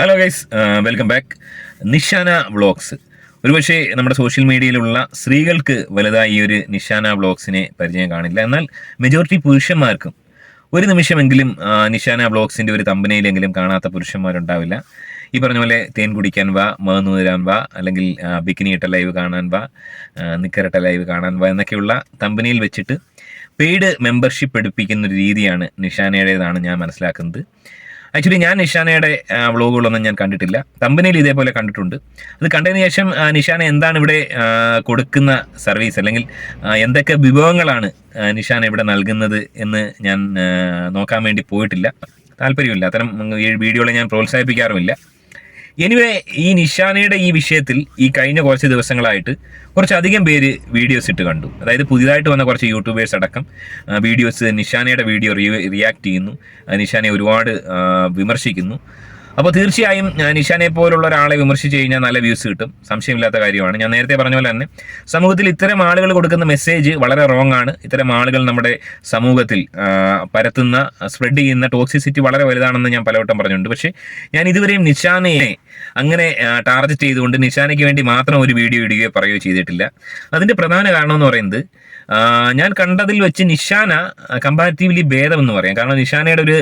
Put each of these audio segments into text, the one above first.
Hello guys welcome back Nishana vlogs. ഒരുപക്ഷെ നമ്മുടെ social മീഡിയയിലുള്ള സ്ത്രീകൾക്ക് വലുതായി ഈ ഒരു നിഷാന വ്ളോഗ്സിനെ പരിചയം കാണില്ല. എന്നാൽ മെജോറിറ്റി പുരുഷന്മാർക്കും ഒരു നിമിഷമെങ്കിലും നിഷാന വ്ളോഗ്സിന്റെ ഒരു തമ്പനയിലെങ്കിലും കാണാത്ത പുരുഷന്മാരുണ്ടാവില്ല. ഈ പറഞ്ഞ പോലെ തേൻ കുടിക്കാൻ വാ മേന്നൂരാൻ വാ അല്ലെങ്കിൽ ബിക്കിനി ഇട്ട ലൈവ് കാണാൻ വാ നിക്കരട്ട ലൈവ് കാണാൻ വാ എന്നൊക്കെയുള്ള തമ്പനിയിൽ വെച്ചിട്ട് പെയ്ഡ് മെമ്പർഷിപ്പ് എടുപ്പിക്കുന്ന ഒരു രീതിയാണ് നിഷാനയുടേതാണ് ഞാൻ മനസ്സിലാക്കുന്നത്. ആക്ച്വലി ഞാൻ നിഷാനയുടെ വ്ളോഗുകളൊന്നും ഞാൻ കണ്ടിട്ടില്ല. കമ്പനിയിൽ ഇതേപോലെ കണ്ടിട്ടുണ്ട്. അത് കണ്ടതിന് ശേഷം നിഷാന എന്താണ് ഇവിടെ കൊടുക്കുന്ന സർവീസ് അല്ലെങ്കിൽ എന്തൊക്കെ വിഭവങ്ങളാണ് നിഷാന ഇവിടെ നൽകുന്നത് എന്ന് ഞാൻ നോക്കാൻ വേണ്ടി പോയിട്ടില്ല. താല്പര്യമില്ല. അത്തരം വീഡിയോകളെ ഞാൻ പ്രോത്സാഹിപ്പിക്കാറുമില്ല. എനിവേ ഈ നിഷാനയുടെ ഈ വിഷയത്തിൽ ഈ കഴിഞ്ഞ കുറച്ച് ദിവസങ്ങളായിട്ട് കുറച്ചധികം പേര് വീഡിയോസ് ഇട്ട് കണ്ടു. അതായത് പുതിയതായിട്ട് വന്ന കുറച്ച് യൂട്യൂബേഴ്സ് അടക്കം വീഡിയോസ് നിഷാനയുടെ വീഡിയോ റിയാക്ട് ചെയ്യുന്നു. നിഷാനെ ഒരുപാട് വിമർശിക്കുന്നു. അപ്പോൾ തീർച്ചയായും നിഷാനെ പോലുള്ള ഒരാളെ വിമർശിച്ച് കഴിഞ്ഞാൽ നല്ല വ്യൂസ് കിട്ടും. സംശയമില്ലാത്ത കാര്യമാണ്. ഞാൻ നേരത്തെ പറഞ്ഞ പോലെ തന്നെ സമൂഹത്തിൽ ഇത്തരം ആളുകൾ കൊടുക്കുന്ന മെസ്സേജ് വളരെ റോങ് ആണ്. ഇത്തരം ആളുകൾ നമ്മുടെ സമൂഹത്തിൽ പരത്തുന്ന സ്പ്രെഡ് ചെയ്യുന്ന ടോക്സിസിറ്റി വളരെ വലുതാണെന്ന് ഞാൻ പലവട്ടം പറഞ്ഞിട്ടുണ്ട്. പക്ഷേ ഞാൻ ഇതുവരെയും നിഷാനയെ അങ്ങനെ ടാർഗറ്റ് ചെയ്തുകൊണ്ട് നിഷാനയ്ക്ക് വേണ്ടി മാത്രം ഒരു വീഡിയോ ഇടുകയോ പറയുകയോ ചെയ്തിട്ടില്ല. അതിന്റെ പ്രധാന കാരണം എന്ന് പറയുന്നത് ഞാൻ കണ്ടതിൽ വെച്ച് നിഷാന കമ്പാരിറ്റീവ്ലി ഭേദം എന്ന് പറയാം. കാരണം നിഷാനയുടെ ഒരു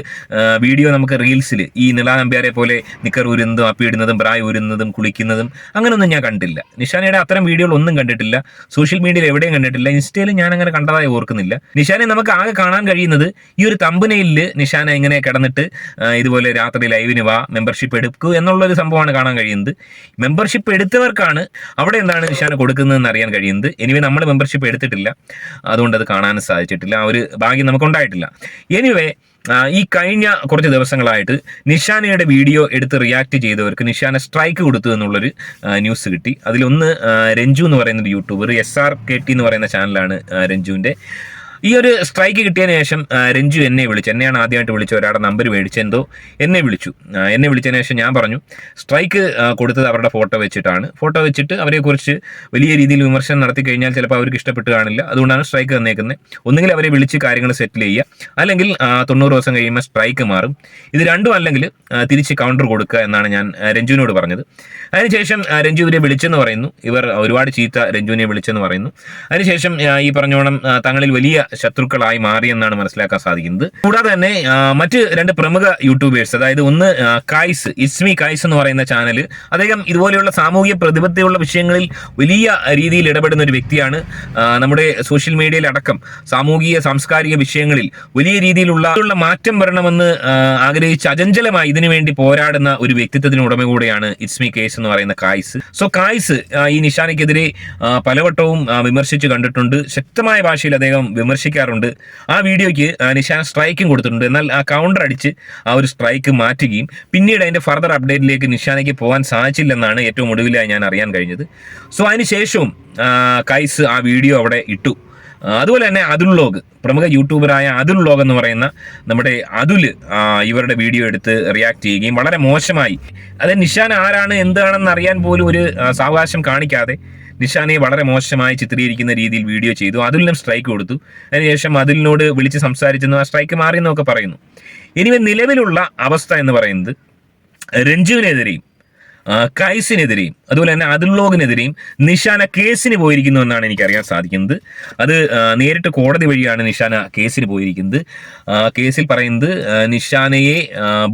വീഡിയോ നമുക്ക് റീൽസിൽ ഈ നിള നമ്പ്യാരെ പോലെ നിക്കർ ഉരുന്നതും അപ്പിയിടുന്നതും പ്രായ ഉരുന്നതും കുളിക്കുന്നതും അങ്ങനെയൊന്നും ഞാൻ കണ്ടില്ല. നിഷാനയുടെ അത്തരം വീഡിയോകൾ ഒന്നും കണ്ടിട്ടില്ല. സോഷ്യൽ മീഡിയയിൽ എവിടെയും കണ്ടിട്ടില്ല. ഇൻസ്റ്റയിൽ ഞാൻ അങ്ങനെ കണ്ടതായി ഓർക്കുന്നില്ല. നിഷാനെ നമുക്ക് ആകെ കാണാൻ കഴിയുന്നത് ഈ ഒരു തമ്പനയിൽ നിഷാന ഇങ്ങനെ കിടന്നിട്ട് ഇതുപോലെ രാത്രി ലൈവിന് വാ മെമ്പർഷിപ്പ് എടുക്കൂ എന്നുള്ളൊരു സംഭവമാണ് കാണാൻ കഴിയുന്നത്. മെമ്പർഷിപ്പ് എടുത്തവർക്കാണ് അവിടെ എന്താണ് നിഷാന കൊടുക്കുന്നതെന്ന് അറിയാൻ കഴിയുന്നത്. എനിവേ നമ്മൾ മെമ്പർഷിപ്പ് എടുത്തിട്ടില്ല. അതുകൊണ്ട് അത് കാണാൻ സാധിച്ചിട്ടില്ല. ആ ഒരു ഭാഗ്യം നമുക്കുണ്ടായിട്ടില്ല. എനിവേ ഈ കഴിഞ്ഞ കുറച്ച് ദിവസങ്ങളായിട്ട് നിഷാനയുടെ വീഡിയോ എടുത്ത് റിയാക്ട് ചെയ്തവർക്ക് നിഷാന സ്ട്രൈക്ക് കൊടുത്തു എന്നുള്ളൊരു ന്യൂസ് കിട്ടി. അതിലൊന്ന് രഞ്ജു എന്ന് പറയുന്ന ഒരു youtuber S R K T എന്ന് പറയുന്ന ചാനലാണ് രഞ്ജുവിന്റെ. ഈ ഒരു സ്ട്രൈക്ക് കിട്ടിയതിന് ശേഷം രഞ്ജു എന്നെ വിളിച്ചു. എന്നെയാണ് ആദ്യമായിട്ട് വിളിച്ച. ഒരാളുടെ നമ്പർ മേടിച്ച്. എന്തോ എന്നെ വിളിച്ചു. എന്നെ വിളിച്ചതിന് ശേഷം ഞാൻ പറഞ്ഞു സ്ട്രൈക്ക് കൊടുത്തത് അവരുടെ ഫോട്ടോ വെച്ചിട്ടാണ്. ഫോട്ടോ വെച്ചിട്ട് അവരെക്കുറിച്ച് വലിയ രീതിയിൽ വിമർശനം നടത്തി കഴിഞ്ഞാൽ ചിലപ്പോൾ അവർക്ക് ഇഷ്ടപ്പെട്ട് കാണില്ല. അതുകൊണ്ടാണ് സ്ട്രൈക്ക് തന്നേക്കുന്നത് ഒന്നുകിൽ അവരെ വിളിച്ച് കാര്യങ്ങൾ സെറ്റിൽ ചെയ്യുക. അല്ലെങ്കിൽ തൊണ്ണൂറ് ദിവസം കഴിയുമ്പോൾ സ്ട്രൈക്ക് മാറും. ഇത് രണ്ടും അല്ലെങ്കിൽ തിരിച്ച് കൗണ്ടർ കൊടുക്കുക എന്നാണ് ഞാൻ രഞ്ജുവിനോട് പറഞ്ഞത്. അതിനുശേഷം രഞ്ജു ഇവരെ വിളിച്ചെന്ന് പറയുന്നു. ഇവർ ഒരുപാട് ചീത്ത രഞ്ജുവിനെ വിളിച്ചെന്ന് പറയുന്നു. അതിനുശേഷം ഈ പറഞ്ഞോണം തങ്ങളിൽ വലിയ ശത്രുക്കളായി മാറിയെന്നാണ് മനസ്സിലാക്കാൻ സാധിക്കുന്നത്. കൂടാതെ തന്നെ മറ്റ് രണ്ട് പ്രമുഖ യൂട്യൂബേഴ്സ് അതായത് ഒന്ന് കായ്സ് ഇസ്മി കായ്സ് എന്ന് പറയുന്ന ചാനൽ അദ്ദേഹം ഇതുപോലെയുള്ള സാമൂഹിക പ്രതിബദ്ധതയുള്ള വിഷയങ്ങളിൽ വലിയ രീതിയിൽ ഇടപെടുന്ന ഒരു വ്യക്തിയാണ്. നമ്മുടെ സോഷ്യൽ മീഡിയയിൽ അടക്കം സാമൂഹിക സാംസ്കാരിക വിഷയങ്ങളിൽ വലിയ രീതിയിലുള്ള മാറ്റം വരണമെന്ന് ആഗ്രഹിച്ച് അചഞ്ചലമായി ഇതിനു വേണ്ടി പോരാടുന്ന ഒരു വ്യക്തിത്വത്തിന് ഉടമ കൂടെയാണ് ഇസ്മി കേസ് എന്ന് പറയുന്ന കായ്സ് സോ കായ്സ് ഈ നിഷാനയ്ക്കെതിരെ പലവട്ടവും വിമർശിച്ചു വിമർശിച്ച് കണ്ടിട്ടുണ്ട്. ശക്തമായ ഭാഷയിൽ അദ്ദേഹം വിമർശിക്കാറുണ്ട്. ആ വീഡിയോയ്ക്ക് നിഷാൻ സ്ട്രൈക്കും കൊടുത്തിട്ടുണ്ട്. എന്നാൽ ആ കൗണ്ടർ അടിച്ച് ആ ഒരു സ്ട്രൈക്ക് മാറ്റുകയും പിന്നീട് അതിന്റെ ഫർദർ അപ്ഡേറ്റിലേക്ക് നിഷാനയ്ക്ക് പോകാൻ സാധിച്ചില്ലെന്നാണ് ഏറ്റവും ഒടുവിലായി ഞാൻ അറിയാൻ കഴിഞ്ഞത്. സോ അതിനുശേഷവും ശേഷവും കൈസ് ആ വീഡിയോ അവിടെ ഇട്ടു. അതുപോലെ തന്നെ അതുൽ ലോഗ് പ്രമുഖ യൂട്യൂബറായ അതുൽ ലോഗ് എന്ന് പറയുന്ന നമ്മുടെ അതുൽ ഇവരുടെ വീഡിയോ എടുത്ത് റിയാക്ട് ചെയ്യുകയും വളരെ മോശമായി. അത് നിഷാൻ ആരാണ് എന്താണെന്ന് അറിയാൻ പോലും ഒരു സാവകാശം കാണിക്കാതെ നിഷാനെ വളരെ മോശമായി ചിത്രീകരിക്കുന്ന രീതിയിൽ വീഡിയോ ചെയ്തു. അതിലിനും സ്ട്രൈക്ക് കൊടുത്തു. അതിനുശേഷം അതിലിനോട് വിളിച്ച് സംസാരിച്ചെന്ന് ആ സ്ട്രൈക്ക് മാറിയെന്നൊക്കെ പറയുന്നു. ഇനി നിലവിലുള്ള അവസ്ഥ എന്ന് പറയുന്നത് രഞ്ജുവിനെതിരെയും കൈസിനെതിരെയും അതുപോലെ തന്നെ അതുല്ലോകിനെതിരെയും നിഷാന കേസിന് പോയിരിക്കുന്നു എന്നാണ് എനിക്ക് അറിയാൻ സാധിക്കുന്നത്. അത് നേരിട്ട് കോടതി വഴിയാണ് നിഷാന കേസിന് പോയിരിക്കുന്നത്. കേസിൽ പറയുന്നത് നിഷാനയെ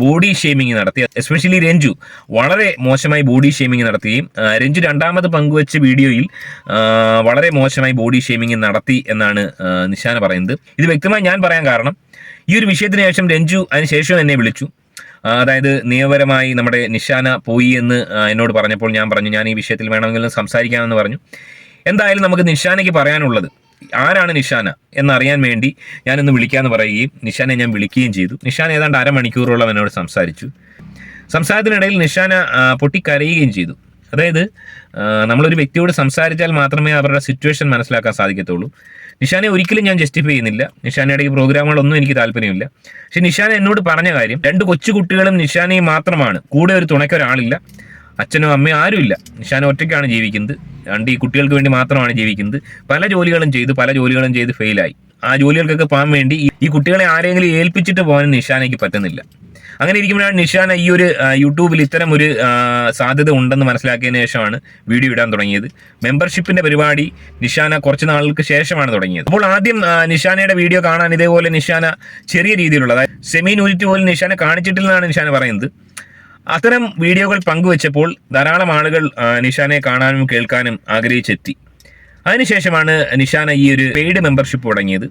ബോഡി ഷേമിംഗ് നടത്തി എസ്പെഷ്യലി രഞ്ജു വളരെ മോശമായി ബോഡി ഷേമിംഗ് നടത്തുകയും രഞ്ജു രണ്ടാമത് പങ്കുവച്ച വീഡിയോയിൽ വളരെ മോശമായി ബോഡി ഷേമിംഗ് നടത്തി എന്നാണ് നിഷാന പറയുന്നത്. ഇത് വ്യക്തമായി ഞാൻ പറയാൻ കാരണം ഈ ഒരു വിഷയത്തിന് ശേഷം രഞ്ജു അതിനുശേഷം എന്നെ വിളിച്ചു. അതായത് നിയമപരമായി നമ്മുടെ നിഷാന പോയി എന്ന് എന്നോട് പറഞ്ഞപ്പോൾ ഞാൻ പറഞ്ഞു ഞാൻ ഈ വിഷയത്തിൽ വേണമെങ്കിലും സംസാരിക്കാമെന്ന് പറഞ്ഞു. എന്തായാലും നമുക്ക് നിഷാനയ്ക്ക് പറയാനുള്ളത് ആരാണ് നിഷാന എന്നറിയാൻ വേണ്ടി ഞാനൊന്ന് വിളിക്കാമെന്ന് പറയുകയും നിഷാനെ ഞാൻ വിളിക്കുകയും ചെയ്തു. നിഷാൻ ഏതാണ്ട് അരമണിക്കൂറോളം എന്നോട് സംസാരിച്ചു. സംസാരത്തിനിടയിൽ നിഷാന പൊട്ടിക്കരയുകയും ചെയ്തു. അതായത് നമ്മളൊരു വ്യക്തിയോട് സംസാരിച്ചാൽ മാത്രമേ അവരുടെ സിറ്റുവേഷൻ മനസ്സിലാക്കാൻ സാധിക്കത്തുള്ളൂ. നിഷാനെ ഒരിക്കലും ഞാൻ ജസ്റ്റിഫൈ ചെയ്യുന്നില്ല. നിഷാനയുടെ ഈ പ്രോഗ്രാമുകളൊന്നും എനിക്ക് താല്പര്യമില്ല. പക്ഷെ നിഷാന എന്നോട് പറഞ്ഞ കാര്യം രണ്ട് കൊച്ചുകുട്ടികളും നിഷാനയും മാത്രമാണ്. കൂടെ ഒരു തുണയ്ക്ക് ഒരാളില്ല. അച്ഛനോ അമ്മയോ ആരുമില്ല. നിഷാന ഒറ്റയ്ക്കാണ് ജീവിക്കുന്നത്. രണ്ട് ഈ കുട്ടികൾക്ക് വേണ്ടി മാത്രമാണ് ജീവിക്കുന്നത്. പല ജോലികളും ചെയ്ത് പല ജോലികളും ചെയ്ത് ഫെയിലായി ആ ജോലികൾക്കൊക്കെ പോകാൻ വേണ്ടി ഈ കുട്ടികളെ ആരെങ്കിലും ഏൽപ്പിച്ചിട്ട് പോകാൻ നിഷാനയ്ക്ക് പറ്റുന്നില്ല. അങ്ങനെ ഇരിക്കുമ്പോഴാണ് നിഷാന ഈ ഒരു യൂട്യൂബിൽ ഇത്തരം ഒരു സാധ്യത ഉണ്ടെന്ന് മനസ്സിലാക്കിയതിന് ശേഷമാണ് വീഡിയോ ഇടാൻ തുടങ്ങിയത്. മെമ്പർഷിപ്പിന്റെ പരിപാടി നിഷാന കുറച്ച് നാളുകൾക്ക് ശേഷമാണ് തുടങ്ങിയത്. അപ്പോൾ ആദ്യം നിഷാനയുടെ വീഡിയോ കാണാൻ ഇതേപോലെ നിഷാന ചെറിയ രീതിയിലുള്ള അതായത് സെമി നൂറ്റി പോലും നിഷാന കാണിച്ചിട്ടില്ലെന്നാണ് നിഷാന പറയുന്നത്. അത്തരം വീഡിയോകൾ പങ്കുവച്ചപ്പോൾ ധാരാളം ആളുകൾ നിഷാനെ കാണാനും കേൾക്കാനും ആഗ്രഹിച്ചെത്തി. അതിനുശേഷമാണ് നിഷാന ഈ ഒരു പെയ്ഡ് മെമ്പർഷിപ്പ് തുടങ്ങിയത്.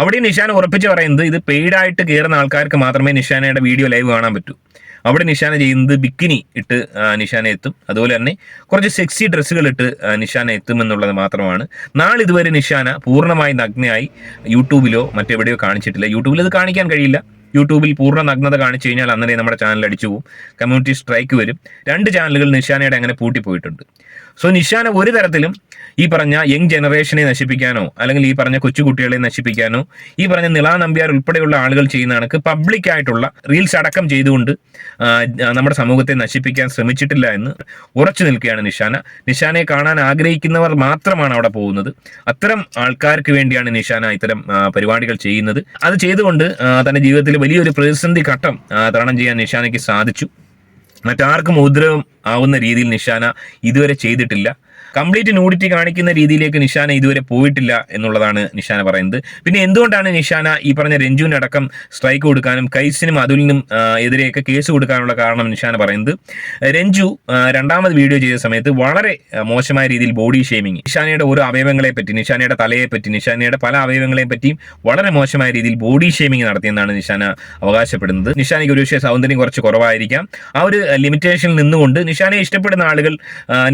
അവിടെ നിഷാൻ ഉറപ്പിച്ച് പറയുന്നത് ഇത് പെയ്ഡായിട്ട് കയറുന്ന ആൾക്കാർക്ക് മാത്രമേ നിഷാനയുടെ വീഡിയോ ലൈവ് കാണാൻ പറ്റൂ. അവിടെ നിഷാന ചെയ്യുന്നത് ബിക്കിനി ഇട്ട് നിഷാന എത്തും. അതുപോലെ തന്നെ കുറച്ച് സെക്സി ഡ്രസ്സുകൾ ഇട്ട് നിഷാന എത്തും എന്നുള്ളത് മാത്രമാണ്. നാളിതുവരെ നിഷാന പൂർണമായി നഗ്നയായി യൂട്യൂബിലോ മറ്റെവിടെയോ കാണിച്ചിട്ടില്ല. യൂട്യൂബിൽ ഇത് കാണിക്കാൻ കഴിയില്ല. യൂട്യൂബിൽ പൂർണ നഗ്നത കാണിച്ചു കഴിഞ്ഞാൽ അന്നേരം നമ്മുടെ ചാനൽ അടിച്ചു പോകും. കമ്മ്യൂണിറ്റി സ്ട്രൈക്ക് വരും. രണ്ട് ചാനലുകൾ നിഷാനയുടെ അങ്ങനെ പൂട്ടിപ്പോയിട്ടുണ്ട്. സോ നിഷാന ഒരു തരത്തിലും ഈ പറഞ്ഞ യങ് ജനറേഷനെ നശിപ്പിക്കാനോ അല്ലെങ്കിൽ ഈ പറഞ്ഞ കൊച്ചുകുട്ടികളെ നശിപ്പിക്കാനോ ഈ പറഞ്ഞ നിള നമ്പ്യാർ ഉൾപ്പെടെയുള്ള ആളുകൾ ചെയ്യുന്ന കണക്ക് പബ്ലിക്കായിട്ടുള്ള റീൽസ് അടക്കം ചെയ്തുകൊണ്ട് നമ്മുടെ സമൂഹത്തെ നശിപ്പിക്കാൻ ശ്രമിച്ചിട്ടില്ല എന്ന് ഉറച്ചു നിൽക്കുകയാണ് നിഷാന നിഷാനെ കാണാൻ ആഗ്രഹിക്കുന്നവർ മാത്രമാണ് അവിടെ പോകുന്നത്. അത്തരം ആൾക്കാർക്ക് വേണ്ടിയാണ് നിഷാന ഇത്തരം പരിപാടികൾ ചെയ്യുന്നത്. അത് ചെയ്തുകൊണ്ട് തന്റെ ജീവിതത്തിൽ വലിയൊരു പ്രതിസന്ധി ഘട്ടം തരണം ചെയ്യാൻ നിഷാനയ്ക്ക് സാധിച്ചു. മറ്റാർക്കും ഉപദ്രവം ആവുന്ന രീതിയിൽ നിഷാന ഇതുവരെ ചെയ്തിട്ടില്ല. കംപ്ലീറ്റ് ന്യൂഡിറ്റി കാണിക്കുന്ന രീതിയിലേക്ക് നിഷാന ഇതുവരെ പോയിട്ടില്ല എന്നുള്ളതാണ് നിഷാന പറയുന്നത്. പിന്നെ എന്തുകൊണ്ടാണ് നിഷാന ഈ പറഞ്ഞ രഞ്ജുവിനടക്കം സ്ട്രൈക്ക് കൊടുക്കാനും കൈസിനും അതുലിനും എതിരെയൊക്കെ കേസ് കൊടുക്കാനുള്ള കാരണം നിഷാന പറയുന്നത്? രഞ്ജു രണ്ടാമത് വീഡിയോ ചെയ്ത സമയത്ത് വളരെ മോശമായ രീതിയിൽ ബോഡി ഷേമിങ് നിഷാനയുടെ ഓരോ അവയവങ്ങളെ പറ്റി നിഷാനയുടെ തലയെ പറ്റി നിഷാനയുടെ പല അവയവങ്ങളെ പറ്റിയും വളരെ മോശമായ രീതിയിൽ ബോഡി ഷേമിങ് നടത്തിയെന്നാണ് നിഷാന അവകാശപ്പെടുന്നത്. നിഷാനയ്ക്ക് ഒരുപക്ഷെ സൗന്ദര്യം കുറച്ച് കുറവായിരിക്കാം. ആ ഒരു ലിമിറ്റേഷനിൽ നിന്നുകൊണ്ട് നിഷാനെ ഇഷ്ടപ്പെടുന്ന ആളുകൾ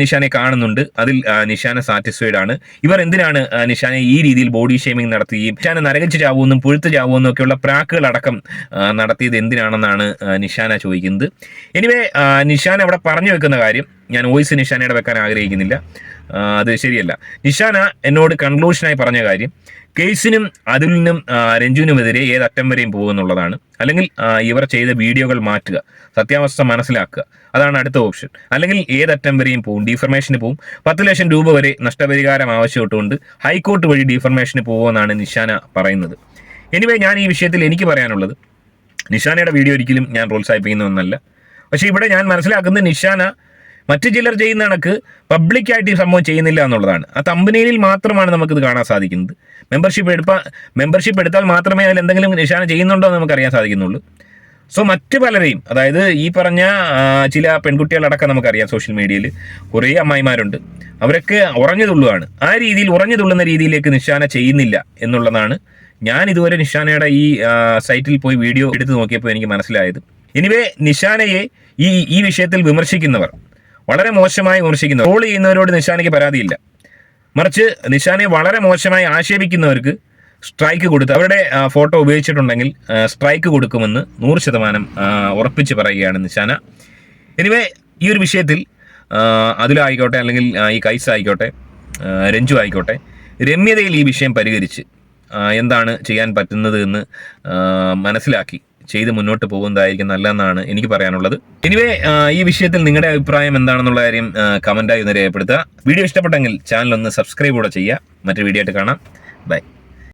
നിഷാനെ കാണുന്നുണ്ട്. അതിൽ നിഷാന സാറ്റിസ്ഫൈഡ് ആണ്. ഇവർ എന്തിനാണ് നിഷാന ഈ രീതിയിൽ ബോഡി ഷേമിംഗ് നടത്തുകയും നിഷാന നരകിച്ച് ചാവുമെന്നും പുഴുത്ത് ചാവുമെന്നും ഒക്കെയുള്ള പ്രാക്കുകൾ അടക്കം നടത്തിയത് എന്തിനാണെന്നാണ് നിഷാന ചോദിക്കുന്നത്. എനിവേ നിഷാൻ അവിടെ പറഞ്ഞു വെക്കുന്ന കാര്യം ഞാൻ വോയിസ് നിഷാനയുടെ വെക്കാൻ ആഗ്രഹിക്കുന്നില്ല. അത് ശരിയല്ല. നിഷാന എന്നോട് കൺക്ലൂഷനായി പറഞ്ഞ കാര്യം കേസിനും അതുലിനും രഞ്ജുവിനുമെതിരെ ഏത് അറ്റം വരെയും പോകുന്നുള്ളതാണ് അല്ലെങ്കിൽ ഇവർ ചെയ്ത വീഡിയോകൾ മാറ്റുക സത്യാവസ്ഥ മനസ്സിലാക്കുക അതാണ് അടുത്ത ഓപ്ഷൻ അല്ലെങ്കിൽ ഏതറ്റം വരെയും പോകും ഡിഫർമേഷന് പോകും പത്ത് ലക്ഷം രൂപ വരെ നഷ്ടപരിഹാരം ആവശ്യപ്പെട്ടുകൊണ്ട് ഹൈക്കോർട്ട് വഴി ഡിഫർമേഷന് പോകുമെന്നാണ് നിഷാന പറയുന്നത്. എനിവേ ഞാൻ ഈ വിഷയത്തിൽ എനിക്ക് പറയാനുള്ളത് നിഷാനയുടെ വീഡിയോ ഒരിക്കലും ഞാൻ പ്രോത്സാഹിപ്പിക്കുന്ന ഒന്നല്ല പക്ഷേ ഇവിടെ ഞാൻ മനസ്സിലാക്കുന്നത് നിഷാന മറ്റു ചിലർ ചെയ്യുന്ന കണക്ക് പബ്ലിക്കായിട്ട് ഈ സംഭവം ചെയ്യുന്നില്ല എന്നുള്ളതാണ്. ആ തമ്പനിയിൽ മാത്രമാണ് നമുക്കിത് കാണാൻ സാധിക്കുന്നത്. മെമ്പർഷിപ്പ് എടുപ്പാ മെമ്പർഷിപ്പ് എടുത്താൽ മാത്രമേ അതിൽ എന്തെങ്കിലും നിഷാന ചെയ്യുന്നുണ്ടോ എന്ന് നമുക്കറിയാൻ സാധിക്കുന്നുള്ളൂ. സോ മറ്റു പലരെയും അതായത് ഈ പറഞ്ഞ ചില പെൺകുട്ടികളടക്കം നമുക്കറിയാം സോഷ്യൽ മീഡിയയിൽ കുറേ അമ്മായിമാരുണ്ട്. അവരൊക്കെ ഉറഞ്ഞു തുള്ളുകയാണ് ആ രീതിയിൽ ഉറഞ്ഞു തുള്ളുന്ന രീതിയിലേക്ക് നിശാന ചെയ്യുന്നില്ല എന്നുള്ളതാണ് ഞാൻ ഇതുവരെ നിഷാനയുടെ ഈ സൈറ്റിൽ പോയി വീഡിയോ എടുത്ത് നോക്കിയപ്പോൾ എനിക്ക് മനസ്സിലായത്. എനിവേ നിഷാനയെ ഈ ഈ വിഷയത്തിൽ വിമർശിക്കുന്നവർ വളരെ മോശമായി വിമർശിക്കുന്നവർ ട്രോൾ ചെയ്യുന്നവരോട് നിഷാനയ്ക്ക് പരാതിയില്ല. മറിച്ച് നിഷാനെ വളരെ മോശമായി ആക്ഷേപിക്കുന്നവർക്ക് സ്ട്രൈക്ക് കൊടുത്ത് അവരുടെ ഫോട്ടോ ഉപയോഗിച്ചിട്ടുണ്ടെങ്കിൽ സ്ട്രൈക്ക് കൊടുക്കുമെന്ന് നൂറ് ശതമാനം ഉറപ്പിച്ച് പറയുകയാണ് നിഷാന. എനിവേ ഈ ഒരു വിഷയത്തിൽ അതിലായിക്കോട്ടെ അല്ലെങ്കിൽ ഈ കൈസ് ആയിക്കോട്ടെ രഞ്ജു ആയിക്കോട്ടെ രമ്യതയിൽ ഈ വിഷയം പരിഹരിച്ച് എന്താണ് ചെയ്യാൻ പറ്റുന്നത് എന്ന് മനസ്സിലാക്കി ചെയ്ത് മുന്നോട്ട് പോകുന്നതായിരിക്കും നല്ലതെന്നാണ് എനിക്ക് പറയാനുള്ളത്. ഇനിവേ ഈ വിഷയത്തിൽ നിങ്ങളുടെ അഭിപ്രായം എന്താണെന്നുള്ള കാര്യം കമന്റായി ഒന്ന് രേഖപ്പെടുത്തുക. വീഡിയോ ഇഷ്ടപ്പെട്ടെങ്കിൽ ചാനൽ ഒന്ന് സബ്സ്ക്രൈബ് കൂടെ ചെയ്യുക. മറ്റൊരു വീഡിയോ ആയിട്ട് കാണാം. ബൈ